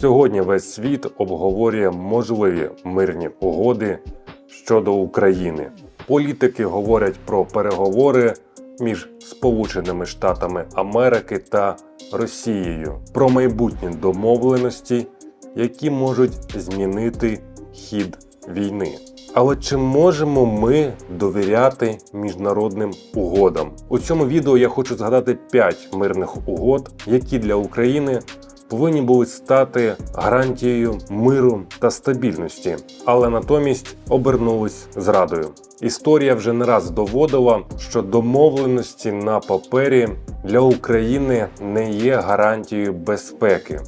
Сьогодні весь світ обговорює можливі мирні угоди щодо України. Політики говорять про переговори між Сполученими Штатами Америки та Росією, про майбутні домовленості, які можуть змінити хід війни. Але чи можемо ми довіряти міжнародним угодам? У цьому відео я хочу згадати 5 мирних угод, які для України повинні були стати гарантією миру та стабільності, але натомість обернулись зрадою. Історія вже не раз доводила, що домовленості на папері для України не є гарантією безпеки.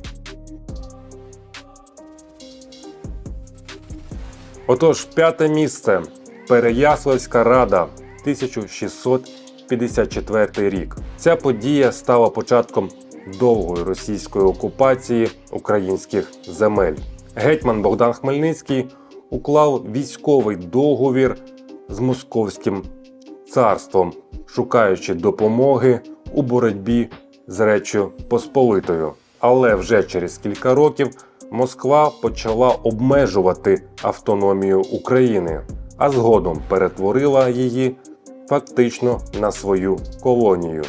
Отож, п'яте місце Переяславська рада 1654 рік. Ця подія стала початком довгої російської окупації українських земель. Гетьман Богдан Хмельницький уклав військовий договір з Московським царством, шукаючи допомоги у боротьбі з Реччю Посполитою. Але вже через кілька років Москва почала обмежувати автономію України, а згодом перетворила її фактично на свою колонію.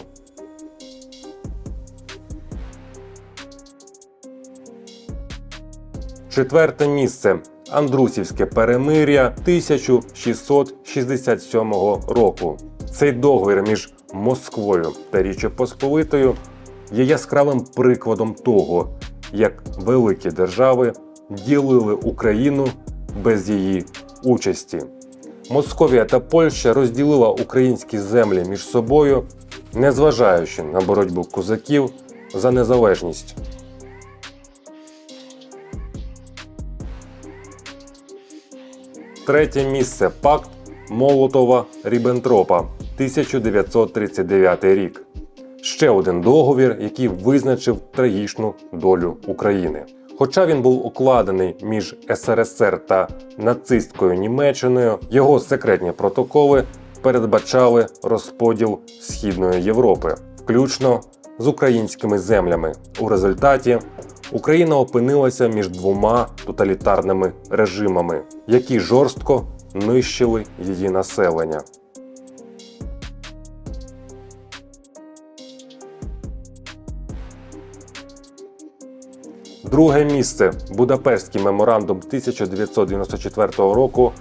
Четверте місце Андрусівське перемир'я 1667 року. Цей договір між Москвою та Річчю Посполитою є яскравим прикладом того, як великі держави ділили Україну без її участі. Московія та Польща розділила українські землі між собою, незважаючи на боротьбу козаків за незалежність. Третє місце пакт Молотова Ріббентропа 1939 рік. Ще один договір, який визначив трагічну долю України. Хоча він був укладений між СРСР та нацистською Німеччиною, його секретні протоколи передбачали розподіл Східної Європи, включно з українськими землями. У результаті Україна опинилася між двома тоталітарними режимами, які жорстко нищили її населення. Друге місце Будапештський меморандум 1994 року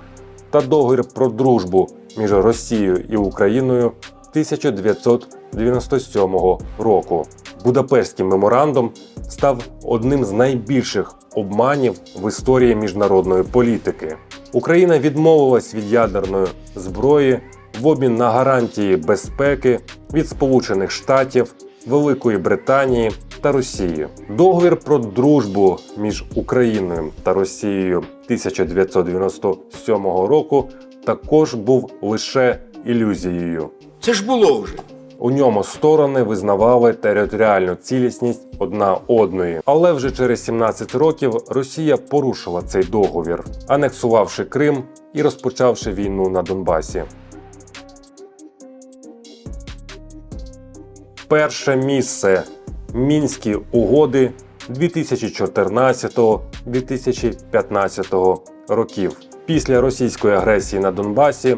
та договір про дружбу між Росією і Україною 1997 року. Будапештський меморандум став одним з найбільших обманів в історії міжнародної політики. Україна відмовилась від ядерної зброї в обмін на гарантії безпеки від Сполучених Штатів, Великої Британії та Росії. Договір про дружбу між Україною та Росією 1997 року також був лише ілюзією. Це ж було вже. У ньому сторони визнавали територіальну цілісність одна одної. Але вже через 17 років Росія порушила цей договір, анексувавши Крим і розпочавши війну на Донбасі. Перше місце Мінські угоди 2014-2015 років. Після російської агресії на Донбасі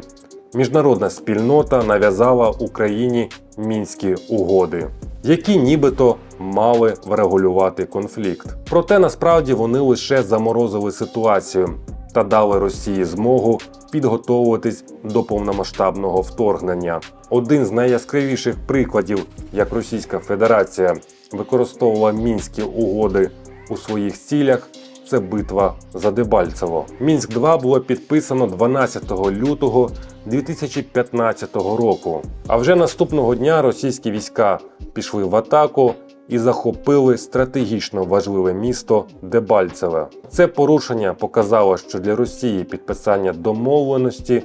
міжнародна спільнота нав'язала Україні мінські угоди, які нібито мали врегулювати конфлікт. Проте насправді вони лише заморозили ситуацію та дали Росії змогу підготовуватись до повномасштабного вторгнення. Один з найяскравіших прикладів, як Російська Федерація використовувала мінські угоди у своїх цілях. Це битва за Дебальцево. Мінськ 2 було підписано 12 лютого 2015 року. А вже наступного дня російські війська пішли в атаку і захопили стратегічно важливе місто Дебальцеве. Це порушення показало, що для Росії підписання домовленості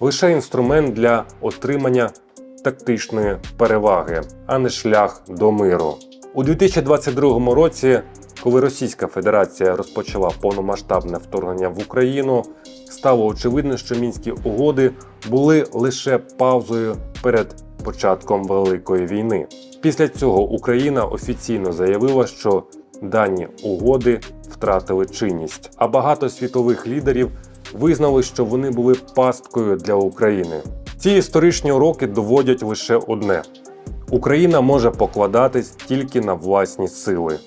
лише інструмент для отримання тактичної переваги, а не шлях до миру. У 2022 році, коли Російська Федерація розпочала повномасштабне вторгнення в Україну, стало очевидно, що мінські угоди були лише паузою перед початком великої війни. Після цього Україна офіційно заявила, що дані угоди втратили чинність. А багато світових лідерів визнали, що вони були пасткою для України. Ці історичні уроки доводять лише одне: Україна може покладатись тільки на власні сили.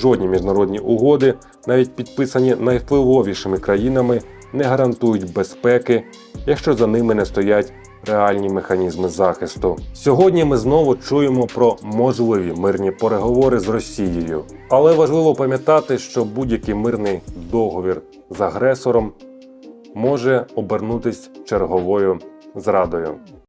Жодні міжнародні угоди, навіть підписані найвпливовішими країнами, не гарантують безпеки, якщо за ними не стоять реальні механізми захисту. Сьогодні ми знову чуємо про можливі мирні переговори з Росією, але важливо пам'ятати, що будь-який мирний договір з агресором може обернутись черговою зрадою.